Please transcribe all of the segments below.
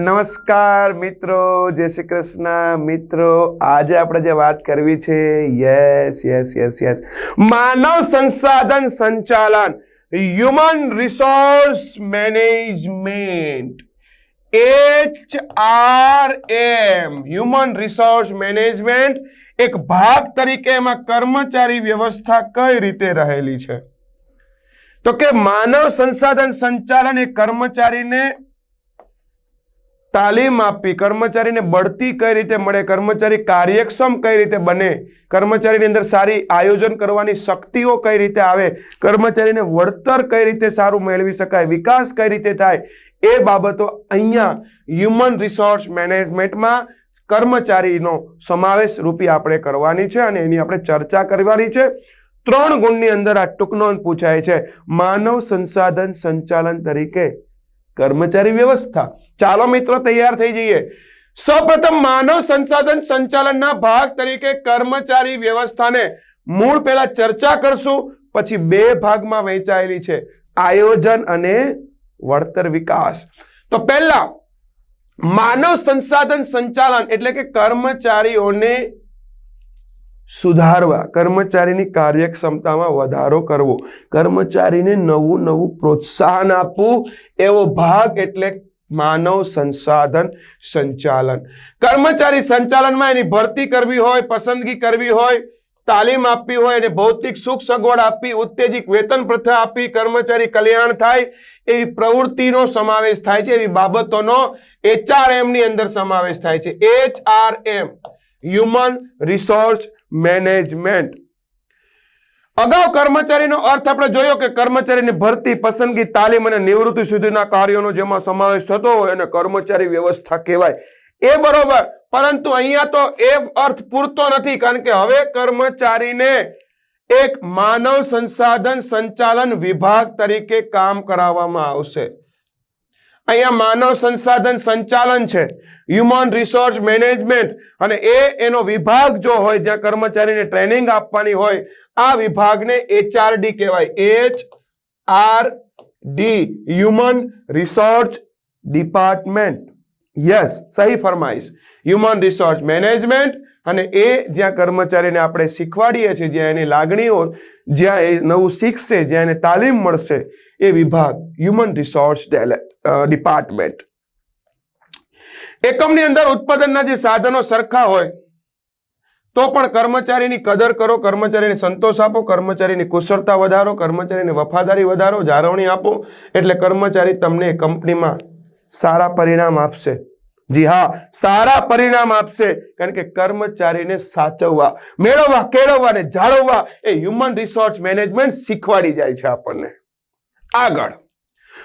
નમસ્કાર મિત્રો, જય શ્રી કૃષ્ણ. મિત્રો, આજે આપણે જે વાત કરવી છે, યસ યસ યસ યસ. માનવ સંસાધન સંચાલન human resource management H R M human resource management એક ભાગ તરીકે એમાં કર્મચારી વ્યવસ્થા કઈ રીતે રહેલી છે? તો કે માનવ સંસાધન સંચાલન એ કર્મચારીને તાલીમ આપવી, કર્મચારીને બઢતી કઈ રીતે મળે, કર્મચારી કાર્યક્ષમ કઈ રીતે બને, કર્મચારીની અંદર સારી આયોજન કરવાની શક્તિઓ કઈ રીતે આવે, કર્મચારીને વળતર કઈ રીતે સારું મેળવી શકાય, વિકાસ કઈ રીતે થાય, એ બાબતો અહીંયા હ્યુમન રિસોર્સ મેનેજમેન્ટમાં કર્મચારીનો સમાવેશ રૂપી આપણે કરવાની છે અને એની આપણે ચર્ચા કરવાની છે. ત્રણ ગુણની અંદર આ ટૂંકનો પૂછાય છે. માનવ સંસાધન સંચાલન તરીકે કર્મચારી વ્યવસ્થા. ચાલો મિત્રો, તૈયાર થઈ જઈએ. સૌપ્રથમ માનવ સંસાધન સંચાલનના ભાગ તરીકે કર્મચારી વ્યવસ્થાને મૂળ પહેલા ચર્ચા કરશું, પછી બે ભાગમાં વહેંચાયેલી છે. આયોજન અને વળતર વિકાસ. તો પહેલા, માનવ સંસાધન સંચાલન એટલે કે કર્મચારીઓને સુધારવા, કર્મચારીની કાર્યક્ષમતામાં વધારો કરવો, કર્મચારીને નવું નવું પ્રોત્સાહન આપવું, એવો ભાગ એટલે માનવ સંસાધન સંચાલન. કર્મચારી સંચાલનમાં એની ભરતી કરવી હોય, પસંદગી કરવી હોય, તાલીમ આપવી હોય અને ભૌતિક સુખ સગવડ આપવી ઉત્તેજિત વેતન પ્રથા આપવી, કર્મચારી કલ્યાણ થાય, એવી પ્રવૃત્તિનો સમાવેશ થાય છે, એવી બાબતોનો એચઆરએમની અંદર સમાવેશ થાય છે. H R M human resource management અગાઉ કર્મચારીનો અર્થ આપણે જોયો કે કર્મચારીની ભરતી, પસંદગી, તાલીમ અને નિવૃત્તિ સુધીના કાર્યોનો જેમાં સમાવેશ થતો હોય અને કર્મચારી વ્યવસ્થા કહેવાય. એ બરોબર, પરંતુ અહીંયા તો એ અર્થ પૂરતો નથી, કારણ કે હવે કર્મચારીને એક માનવ સંસાધન સંચાલન વિભાગ તરીકે કામ કરાવવામાં આવશે. અહીંયા માનવ સંસાધન સંચાલન છે હ્યુમન રિસોર્સ મેનેજમેન્ટ અને એ એનો વિભાગ જો હોય, જ્યાં કર્મચારીને ટ્રેનિંગ આપવાની હોય, આ વિભાગને એચઆરડી કહેવાય. H R D human resource department yes સહી ફરમાઈશ. હ્યુમન રિસોર્સ મેનેજમેન્ટ અને એ જ્યાં કર્મચારીને આપણે શીખવાડીએ છીએ, જ્યાં એની લાગણીઓ, જ્યાં એ નવું શીખશે, જ્યાં એને તાલીમ મળશે, એ વિભાગ હ્યુમન રિસોર્સ ડિપાર્ટમેન્ટ એકમની અંદર ઉત્પાદનના જે સાધનો સરખા હોય, તો પણ કર્મચારીની કદર કરો, કર્મચારીને સંતોષ આપો, કર્મચારીની કુશળતા વધારો, કર્મચારીની વફાદારી વધારો, જાળવણી આપો, એટલે કર્મચારી તમને કંપનીમાં સારા પરિણામ આપશે. જી હા, સારા પરિણામ આપશે. કારણ કે કર્મચારીને સાચવવા, મેળવવા કેળવવા ને જાળવવા એ હ્યુમન રિસોર્સ મેનેજમેન્ટ શીખવાડી જાય છે આપણને. આગળ.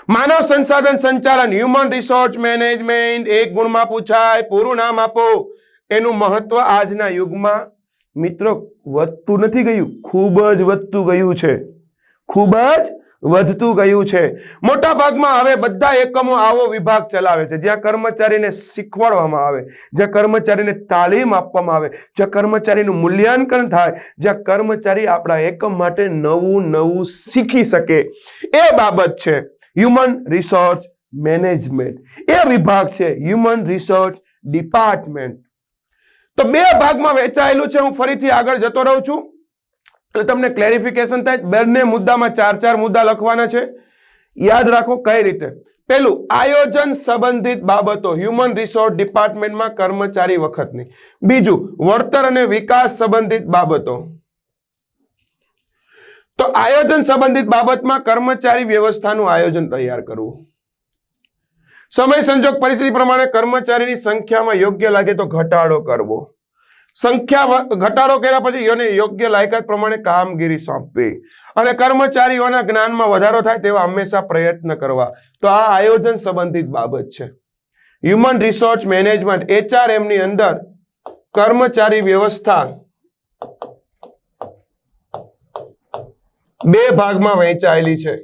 માનવ સંસાધન સંચાલન હ્યુમન રિસોર્સ મેનેજમેન્ટ એક ગુણમાં પૂછાય, પૂરું નામ આપો. એનું મહત્વ આજના યુગમાં મિત્રો વધતું નથી ગયું, ખૂબ જ વધતું ગયું છે. ખૂબ જ વધતું ગયું છે. મોટા ભાગમાં હવે બધા એકમો આવો વિભાગ ચલાવે છે, જ્યાં કર્મચારીને શીખવાડવામાં આવે, જ્યાં કર્મચારીને તાલીમ આપવામાં આવે, જ્યાં કર્મચારીનું મૂલ્યાંકન થાય, જ્યાં કર્મચારી આપણા એકમ માટે નવું નવું શીખી શકે. એ બાબત છે. હ્યુમન રિસોર્સ મેનેજમેન્ટ એ વિભાગ છે હ્યુમન રિસોર્સ ડિપાર્ટમેન્ટ તો બે ભાગમાં વહેંચાયેલું છે, હું ફરીથી આગળ જતો રહું છું. એટલે તમને ક્લેરિફિકેશન થાય, બંને મુદ્દામાં ચાર ચાર મુદ્દા લખવાના છે. યાદ રાખો કઈ રીતે? પેલું આયોજન સંબંધિત બાબતો હ્યુમન રિસોર્સ ડિપાર્ટમેન્ટમાં કર્મચારી વખતની. બીજું, વળતર અને વિકાસ સંબંધિત બાબતો. તો આયોજન સંબંધિત બાબતમાં કર્મચારી વ્યવસ્થાનું આયોજન તૈયાર કરવું. સમય સંજોગ પરિસ્થિતિ પ્રમાણે કર્મચારીની સંખ્યામાં યોગ્ય લાગે તો ઘટાડો કરવો. સંખ્યા ઘટાડો કર્યા પછી યોગ્ય લાયકાત પ્રમાણે કામગીરી સોંપવી. અને કર્મચારીઓના જ્ઞાનમાં વધારો થાય તેવા હંમેશા પ્રયત્ન કરવા. તો આ આયોજન સંબંધિત બાબત છે. હ્યુમન રિસોર્સ મેનેજમેન્ટ એચઆરએમની અંદર કર્મચારી વ્યવસ્થા બે ભાગમાં વહેંચાયેલી છે.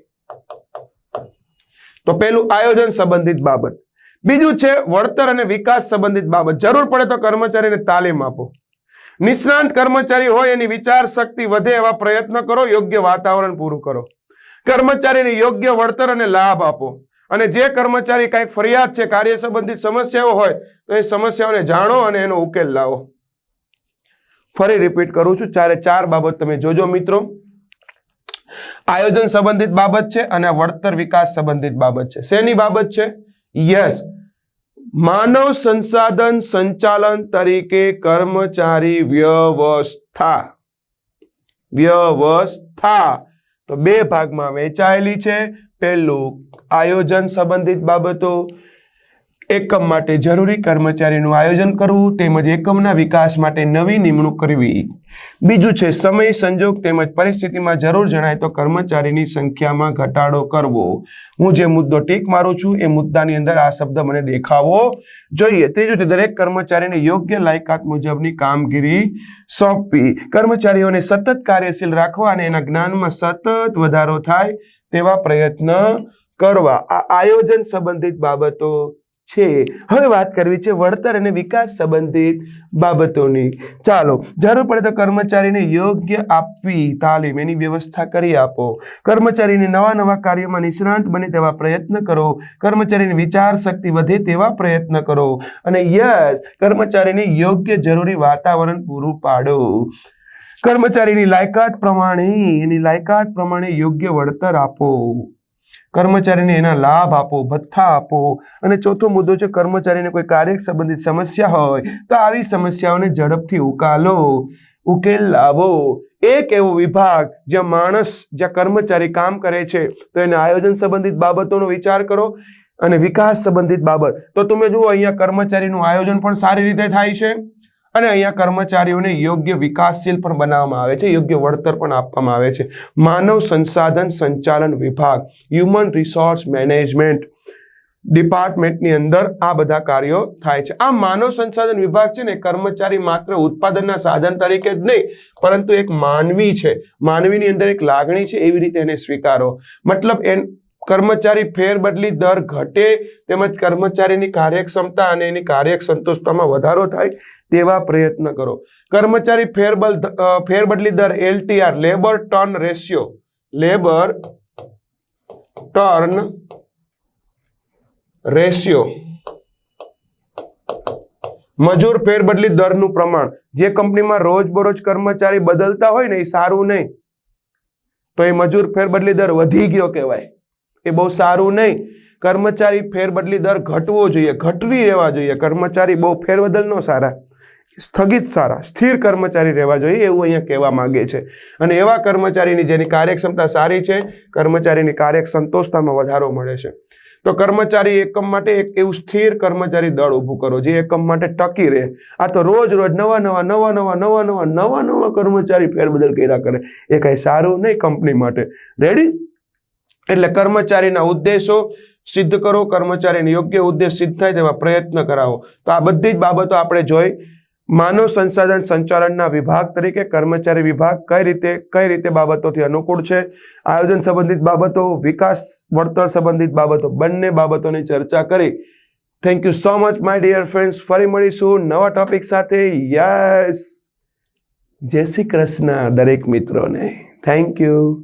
તો પેલું આયોજન સંબંધિત બાબત. બીજું છે વળતર અને વિકાસ સંબંધિત બાબત. જરૂર પડે તો કર્મચારીને તાલીમ આપો. નિષ્ણાંત કર્મચારી હોય એની વિચાર શક્તિ વધે એવા પ્રયત્ન કરો, યોગ્ય વાતાવરણ પૂરું કરો. કર્મચારીને યોગ્ય વળતર અને લાભ આપો. અને જે કર્મચારી કાંઈક ફરિયાદ છે, કાર્ય સંબંધિત સમસ્યાઓ હોય, તો એ સમસ્યાઓને જાણો અને એનો ઉકેલ લાવો. ફરી રિપીટ કરું છું, ચારે ચાર બાબત તમે જોજો મિત્રો. આયોજન સંબંધિત બાબત છે અને વળતર વિકાસ સંબંધિત બાબત છે. શેની બાબત છે? યસ. માનવ સંસાધન સંચાલન તરીકે કર્મચારી વ્યવસ્થા. વ્યવસ્થા. તો બે ભાગમાં વહેંચાયેલી છે. પહેલું આયોજન સંબંધિત બાબતો. એકમ માટે જરૂરી કર્મચારીનું આયોજન કરવું તેમજ એકમના વિકાસ માટે નવી નિમણૂક કરવી. બીજું છે સમય સંજોગ તેમજ પરિસ્થિતિમાં જરૂર જણાય તો કર્મચારીની સંખ્યામાં ઘટાડો કરવો. હું જે મુદ્દો ટીક મારું છું એ મુદ્દાની અંદર આ શબ્દ મને દેખાવો જોઈએ. ત્રીજું છે દરેક કર્મચારીને યોગ્ય લાયકાત મુજબની કામગીરી સોંપવી. કર્મચારીઓને સતત કાર્યશીલ રાખવા અને એના જ્ઞાનમાં સતત વધારો થાય તેવા પ્રયત્ન કરવા. આ આયોજન સંબંધિત બાબતો છે. હવે વાત કરવી છે વળતર અને વિકાસ સંબંધિત બાબતોની. ચાલો, જરૂર પડે તો કર્મચારીને યોગ્ય આપવી તાલીમ એની વ્યવસ્થા કરી આપો. કર્મચારીને નવા નવા કાર્યોમાં નિષ્ણાંત બને તેવા પ્રયત્ન કરો. કર્મચારીની વિચાર શક્તિ વધે તેવા પ્રયત્ન કરો. અને યસ, કર્મચારીને યોગ્ય જરૂરી વાતાવરણ પૂરું પાડો. કર્મચારીની લાયકાત પ્રમાણે, એની લાયકાત પ્રમાણે યોગ્ય વળતર આપો. કર્મચારીને એના લાભ આપો, ભથ્થા આપો. અને ચોથો મુદ્દો છે, કર્મચારીને કોઈ કાર્ય સંબંધિત સમસ્યા હોય, તો આવી સમસ્યાઓને ઝડપથી ઉકાલો. ઉકેલ લાવો. એક એવો વિભાગ જ્યાં માણસ, જ્યાં કર્મચારી કામ કરે છે, તો એને આયોજન સંબંધિત બાબતોનો વિચાર કરો અને વિકાસ સંબંધિત બાબત. તો તમે જુઓ, અહીંયા કર્મચારીનું આયોજન પણ સારી રીતે થાય છે. અને અહીંયા કર્મચારીઓને યોગ્ય વિકાસશીલ પણ બનાવવામાં આવે છે, યોગ્ય વળતર પણ આપવામાં આવે છે. માનવ સંસાધન સંચાલન વિભાગ હ્યુમન રિસોર્સ મેનેજમેન્ટ ડિપાર્ટમેન્ટની અંદર આ બધા કાર્યો થાય છે. આ માનવ સંસાધન વિભાગ છે ને, કર્મચારી માત્ર ઉત્પાદનના સાધન તરીકે જ નહીં, પરંતુ એક માનવી છે. માનવીની અંદર એક લાગણી છે, એવી રીતે એને સ્વીકારો. મતલબ એ કર્મચારી ફેરબદલી દર ઘટે તેમજ કર્મચારીની કાર્યક્ષમતા અને એની કાર્ય સંતોષતામાં વધારો થાય તેવા પ્રયત્ન કરો. કર્મચારી ફેરબલ ફેરબદલી દર LTR labour turn ratio, labour turn ratio, મજૂર ફેરબદલી દરનું પ્રમાણ, જે કંપનીમાં રોજબરોજ કર્મચારી બદલતા હોય ને એ સારું નહીં. તો એ મજૂર ફેરબદલી દર વધી ગયો કહેવાય. એ બહુ સારું નહીં. કર્મચારી ફેરબદલી દર ઘટવો જોઈએ, ઘટવી રહેવા જોઈએ. કર્મચારી બહુ ફેરબદલ ન સારા, સ્થગિત સારા, સ્થિર કર્મચારી રહેવા જોઈએ એવું અહીંયા કહેવા માંગે છે. અને એવા કર્મચારીની જેની કાર્યક્ષમતા સારી છે, કર્મચારીની કાર્ય સંતોષતામાં વધારો મળે છે. તો કર્મચારી એકમ માટે એક એવું સ્થિર કર્મચારી દળ ઊભું કરો, જે એકમ માટે ટકી રહે. આ તો રોજ રોજ નવા નવા નવા નવા નવા નવા નવા નવા કર્મચારી ફેરબદલ કર્યા કરે. એ કાંઈ સારું નહીં કંપની માટે. રેડી એટલે કર્મચારીના ઉદ્દેશો સિદ્ધ કરો, કર્મચારીને યોગ્ય ઉદ્દેશ સિદ્ધ થાય તેવા પ્રયત્ન કરાવો. તો આ બધી જ બાબતો આપણે જોઈ. માનવ સંસાધન સંચાલનના વિભાગ તરીકે કર્મચારી વિભાગ કઈ રીતે કઈ રીતે બાબતોથી અનુકૂળ છે? આયોજન સંબંધિત બાબતો, વિકાસ, વળતર સંબંધિત બાબતો, બંને બાબતોની ચર્ચા કરી. Thank you so much my dear friends ફરી મળીશું નવા ટોપિક સાથે. યસ જય શ્રી કૃષ્ણ, દરેક મિત્રોને. Thank you